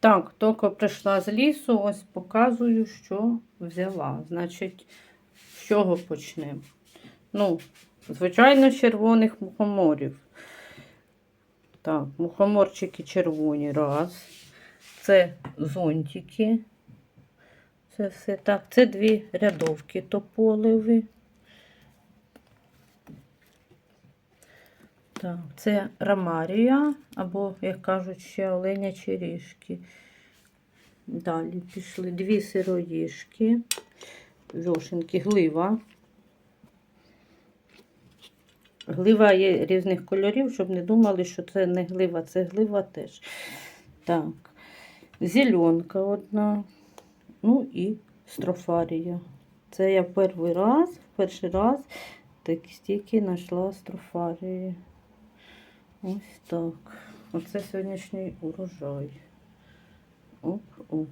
Так, тільки прийшла з лісу, ось показую, що взяла. Значить, з чого почнемо? Ну, звичайно, червоних мухоморів. Так, мухоморчики червоні, раз. Це зонтики. Це все так. Це дві рядовки тополеві. Так, це рамарія, або, як кажуть, ще оленячі ріжки. Далі пішли дві сироїшки, вьошенки, глива. Глива є різних кольорів, щоб не думали, що це не глива, це глива теж. Так, зеленка одна, ну і строфарія. Це я перший раз, перший раз так стільки знайшла строфарії. Ось так. Оце сьогоднішній урожай. Оп-оп.